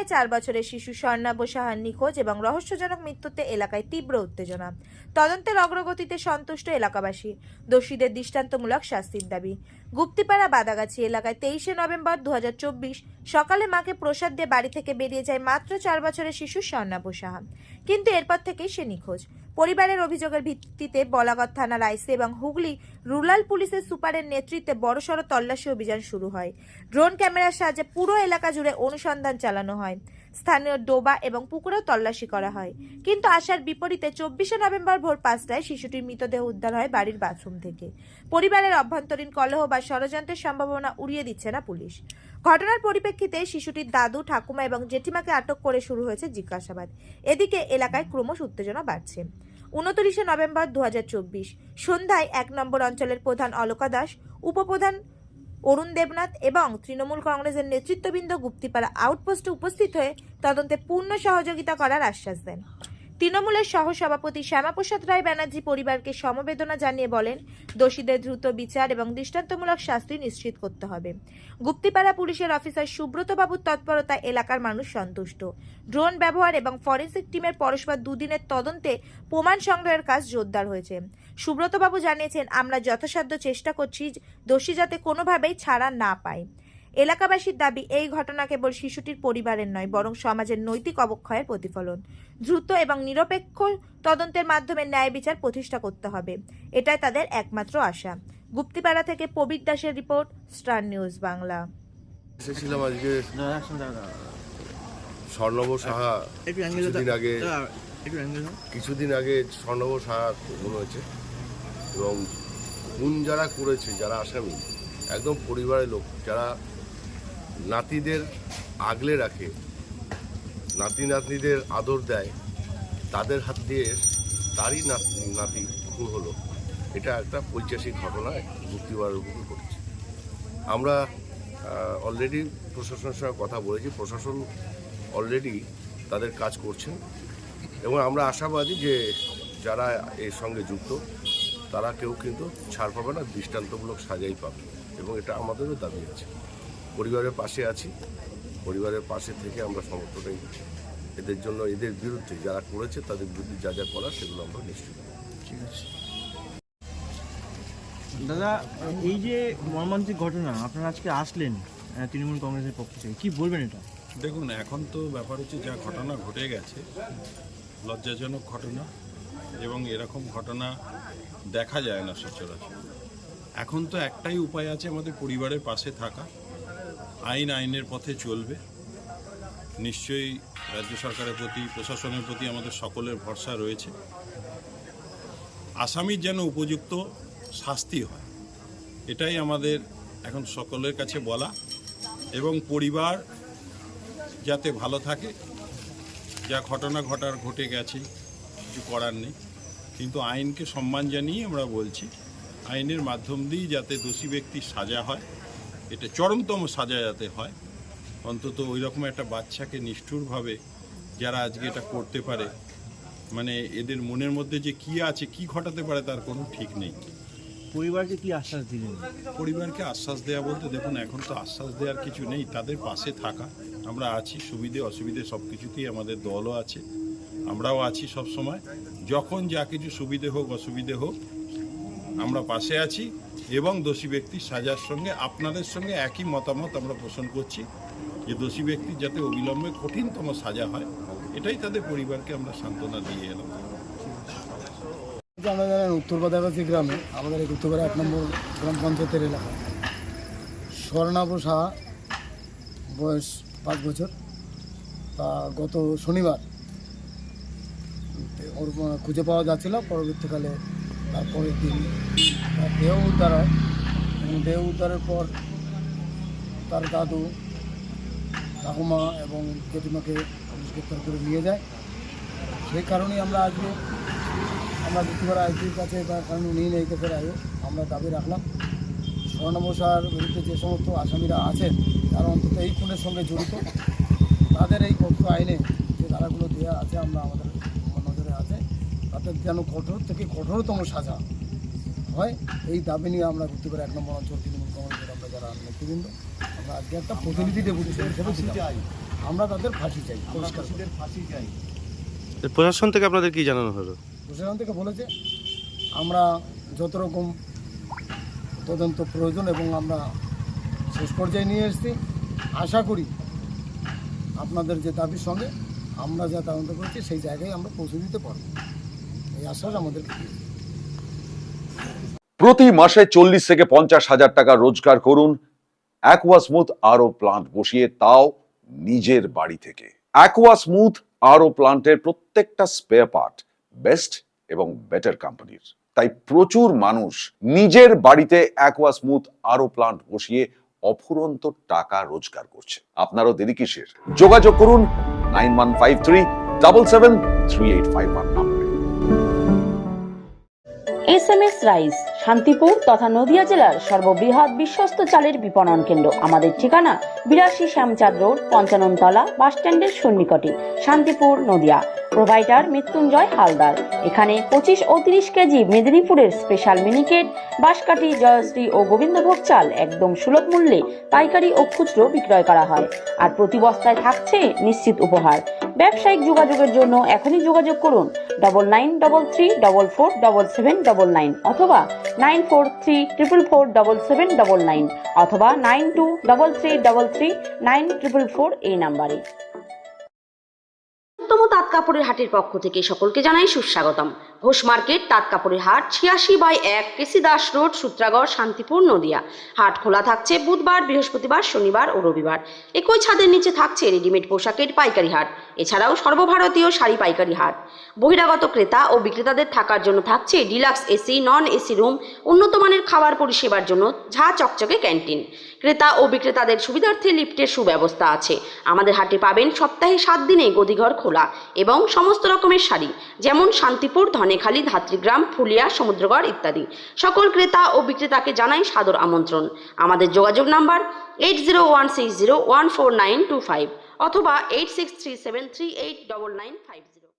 গুপ্তিপাড়ায় চার বছরের শিশু স্বর্ণা সাহার নিখোঁজ এবং রহস্যজনক মৃত্যুতে এলাকায় তীব্র উত্তেজনা। তদন্তের অগ্রগতিতে সন্তুষ্ট এলাকাবাসী। দোষীদের দৃষ্টান্তমূলক শাস্তির দাবি। গুপ্তিপাড়া বাদাগাছি এলাকায় তেইশে নভেম্বর দু হাজার চব্বিশ সকালে মাকে প্রসাদ দিয়ে বাড়ি থেকে বেরিয়ে যায় মাত্র চার বছরের শিশু স্বর্ণাভ সাহা। কিন্তু এরপর থেকেই সে নিখোঁজ। পরিবারের অভিযোগের ভিত্তিতে বলাগড় থানার আইসি এবং হুগলি রুরাল পুলিশের সুপারের নেতৃত্বে বড়সড় তল্লাশি অভিযান শুরু হয়। ড্রোন ক্যামেরার সাহায্যে পুরো এলাকা জুড়ে অনুসন্ধান চালানো হয়। স্থানীয় ডোবা এবং পুকুরেও তল্লাশি করা হয়। কিন্তু আসার বিপরীতে চব্বিশে নভেম্বর ভোর পাঁচটায় শিশুটির মৃতদেহ উদ্ধার হয় বাড়ির বাথরুম থেকে। পরিবারের অভ্যন্তরীণ কলহ বা ষড়যন্ত্রের সম্ভাবনা উড়িয়ে দিচ্ছে না পুলিশ। ঘটনার পরিপ্রেক্ষিতে শিশুটির দাদু, ঠাকুমা এবং জেঠিমাকে আটক করে শুরু হয়েছে জিজ্ঞাসাবাদ। এদিকে এলাকায় ক্রমশ উত্তেজনা বাড়ছে। উনত্রিশে নভেম্বর দু হাজার চব্বিশ সন্ধ্যায় এক নম্বর অঞ্চলের প্রধান অলকা দাস, উপপ্রধান অরুণ দেবনাথ এবং তৃণমূল কংগ্রেসের নেতৃত্ববৃন্দ গুপ্তিপাড়া আউটপোস্টে উপস্থিত হয়ে তদন্তে পূর্ণ সহযোগিতা করার আশ্বাস দেন। তৃণমূলের সহসভাপতি শ্যামাপ্রসাদ রায় ব্যানার্জি পরিবারকে সমবেদনা জানিয়ে বলেন, দোষীদের দ্রুত বিচার এবং দৃষ্টান্তমূলক শাস্তি নিশ্চিত করতে হবে। গুপ্তিপাড়া পুলিশের অফিসার সুব্রতবাবুর তৎপরতা এলাকার মানুষ সন্তুষ্ট। ড্রোন ব্যবহার এবং ফরেন্সিক টিমের পরস্পর দুদিনের তদন্তে প্রমাণ সংগ্রহের কাজ জোরদার হয়েছে। সুব্রতবাবু জানিয়েছেন আমরা যথাসাধ্য চেষ্টা করছি দোষী যাতে কোনোভাবেই ছাড়া না পায়। এলাকাবাসীর দাবি এই ঘটনা কেবল শিশুটির পরিবারের নয় বরং সমাজের নৈতিক অবক্ষয়ের প্রতিফলন। দ্রুত এবং নিরপেক্ষ তদন্তের মাধ্যমে ন্যায় বিচার প্রতিষ্ঠা করতে হবে। এটাই তাদের একমাত্র আশা। গুপ্তিপাড়া থেকে প্রবীর দাসের রিপোর্ট স্টার নিউজ বাংলা। এসেছিলাম আজকে স্বর্ণব সাহা কিছুদিন আগে কিছুদিন আগে স্বর্ণব সাহা হয়েছে। এবং খুন যারা করেছে, যারা আসামি, একদম পরিবারের লোক, যারা নাতিদের আগলে রাখে, নাতি নাতনিদের আদর দেয়, তাদের হাত দিয়ে তারই নাতি খুন হলো। এটা একটা ঐতিহাসিক ঘটনা মুক্তিবারের বুকে ঘটেছে। আমরা অলরেডি প্রশাসনের সঙ্গে কথা বলেছি। প্রশাসন অলরেডি তাদের কাজ করছেন। এবং আমরা আশাবাদী যে যারা এর সঙ্গে যুক্ত তারা কেউ কিন্তু ছাড় পাবে না দৃষ্টান্তমূলক সাজাই পাবে এবং এটা আমাদেরও দাবি আছে। পরিবারের পাশে আছি পরিবারের পাশে থেকে আমরা সমর্থন এদের জন্য এদের বিরুদ্ধে যারা করেছে তাদের বিরুদ্ধে যা যা করার সেগুলো আমরা নিশ্চিত। ঠিক আছে। দাদা এই যে মর্মান্তিক ঘটনা আপনারা আজকে আসলেন তৃণমূল কংগ্রেসের পক্ষ থেকে কি বলবেন এটা? দেখুন এখন তো ব্যাপার হচ্ছে যা ঘটনা ঘটে গেছে লজ্জাজনক ঘটনা। এবং এরকম ঘটনা দেখা যায় না সচরাচর। এখন তো একটাই উপায় আছে আমাদের পরিবারের পাশে থাকা। আইন আইনের পথে চলবে। নিশ্চয়ই রাজ্য সরকারের প্রতি, প্রশাসনের প্রতি আমাদের সকলের ভরসা রয়েছে। আসামির যেন উপযুক্ত শাস্তি হয়, এটাই আমাদের এখন সকলের কাছে বলা এবং পরিবার যাতে ভালো থাকে, যা ঘটনা ঘটার, ঘটে গেছে। কিছু করার নেই। কিন্তু আইনকে সম্মান জানিয়ে আমরা বলছি আইনের মাধ্যম দিয়েই যাতে দোষী ব্যক্তির সাজা হয় এটা চরমতম সাজা যাতে হয়। অন্তত ওই রকম একটা বাচ্চাকে নিষ্ঠুরভাবে যারা আজকে এটা করতে পারে মানে এদের মনের মধ্যে যে কি আছে কি ঘটাতে পারে তার কোনো ঠিক নেই। পরিবারকে কি আশ্বাস দিলেন? পরিবারকে আশ্বাস দেওয়া বলতে দেখুন এখন তো আশ্বাস দেওয়ার কিছু নেই তাদের পাশে থাকা। আমরা আছি সুবিধে অসুবিধে সব কিছুতেই আমাদের দলও আছে। আমরাও আছি সব সময়। যখন যা কিছু সুবিধে হোক, অসুবিধে হোক, আমরা পাশে আছি এবং দোষী ব্যক্তির সাজার সঙ্গে আপনাদের সঙ্গে একই মতামত আমরা পোষণ করছি যে দোষী ব্যক্তির যাতে অবিলম্বে কঠিনতম সাজা হয়, এটাই তাদের পরিবারকে আমরা সান্ত্বনা দিয়ে এলাম। আমরা জানেন উত্তর বাদাগাছি গ্রামে, আমাদের এই উত্তরপাড়া এক নম্বর গ্রাম পঞ্চায়েতের এলাকা। স্বর্ণাভ সাহা বয়স পাঁচ বছর। তা গত শনিবার খুঁজে পাওয়া যাচ্ছিল, পরবর্তীকালে তারপরের দিন দেহ উদ্ধার হয়। দেহ উদ্ধারের পর তার দাদু, ঠাকুমা এবং জেঠিমাকে গ্রেপ্তার করে নিয়ে যায়। সেই কারণেই আমরা আজকে, আমরা দুপুর আইজির কাছে কারণ উনি এই কেসের আগে আমরা দাবি রাখলাম। স্বর্ণবসার বিরুদ্ধে যে সমস্ত আসামিরা আছেন, তারা অন্তত এই খুনের সঙ্গে জড়িত। তাদের এই পক্ষ আইনে যে ধারাগুলো দেওয়া আছে, আমরা আমাদের তাদের যেন কঠোর থেকে কঠোরতম সাজা হয় এই দাবি নিয়ে আমরা ঘুরতে পারি এক নম্বর অঞ্চল তৃণমূল কংগ্রেসের আমরা যারা নেতৃবৃন্দ আমরা আজকে একটা প্রতিনিধি ডেপুটেশন হিসেবে ছিলাম আমরা তাদের ফাঁসি চাই। ফাঁসি চাই। প্রশাসন থেকে আপনাদের কি জানানো হলো? প্রশাসন থেকে বলেছে আমরা যত রকম তদন্ত প্রয়োজন এবং আমরা শেষ পর্যায়ে নিয়ে এসেছি। আশা করি আপনাদের যে দাবির সঙ্গে আমরা যা তদন্ত করছি সেই জায়গায় আমরা পৌঁছে দিতে পারব। প্রতি মাসে চল্লিশ থেকে পঞ্চাশ হাজার টাকা রোজগার করুন। অ্যাকোয়া স্মুথ আরও প্লান্ট বসিয়ে তাও নিজের বাড়ি থেকে। অ্যাকোয়া স্মুথ আরও প্লান্টের প্রত্যেকটা স্পেয়ার পার্ট বেস্ট এবং বেটার কোম্পানির তাই প্রচুর মানুষ নিজের বাড়িতে অ্যাকোয়া স্মুথ আরও প্লান্ট বসিয়ে অফুরন্ত টাকা রোজগার করছে। আপনারও দেরি কিসের? যোগাযোগ করুন nine one five three double seven three eight five one. S M S rice, Shantipur তথা নদিয়া জেলার সর্ববৃহৎ বিশ্বস্ত চালের বিপণন কেন্দ্র। আমাদের ঠিকানা বিরাশি শ্যামচাঁদ রোড, পঞ্চাননতলা বাস স্ট্যান্ডের সন্নিকটে, শান্তিপুর, নদিয়া। প্রোভাইডার মৃত্যুঞ্জয় হালদার। এখানে পঁচিশ ও তিরিশ কেজি মেদিনীপুরের স্পেশাল মিনিকেট, বাঁশকাঠি, জয়শ্রী ও গোবিন্দভোগ চাল একদম সুলভ মূল্যে পাইকারি ও খুচরো বিক্রয় করা হয়। আর প্রতি বস্তায় থাকছে নিশ্চিত উপহার। ব্যবসায়িক যোগাযোগের জন্য এখনই যোগাযোগ করুন double nine double three double four double seven double nine অথবা nine four three triple four double seven double nine অথবা nine two double three double three nine triple four এই নাম্বারে। তাঁত কাপড়ের হাটের পক্ষ থেকে সকলকে জানাই সুস্বাগতম। ঘোষ মার্কেট, তাঁত কাপড়ের হাট, ছিয়াশি বাই এক, K C Das road, Sutragarh, Shantipur, Nadia. হাট খোলা থাকছে বুধবার, বৃহস্পতিবার, শনিবার ও রবিবার। একই ছাদের নিচে থাকছে রেডিমেড পোশাকের পাইকারি হাট। এছাড়াও সর্বভারতীয় শাড়ি পাইকারি হাট। বহিরাগত ক্রেতা ও বিক্রেতাদের থাকার জন্য থাকছে deluxe AC, non AC room, উন্নত মানের খাবার পরিষেবার জন্য ঝা চকচকে ক্যান্টিন। ক্রেতা ও বিক্রেতাদের সুবিধার্থে লিফটের সুব্যবস্থা আছে। আমাদের হাটে পাবেন সপ্তাহে সাত দিনে গদিঘর খোলা এবং সমস্ত রকমের শাড়ি, যেমন শান্তিপুর, ধনেখালি, ধাত্রীগ্রাম, ফুলিয়া, সমুদ্রগড় ইত্যাদি। সকল ক্রেতা ও বিক্রেতাকে জানাই সাদর আমন্ত্রণ। আমাদের যোগাযোগ number eight zero one six zero one four nine two five অথবা eight six three seven three eight double nine five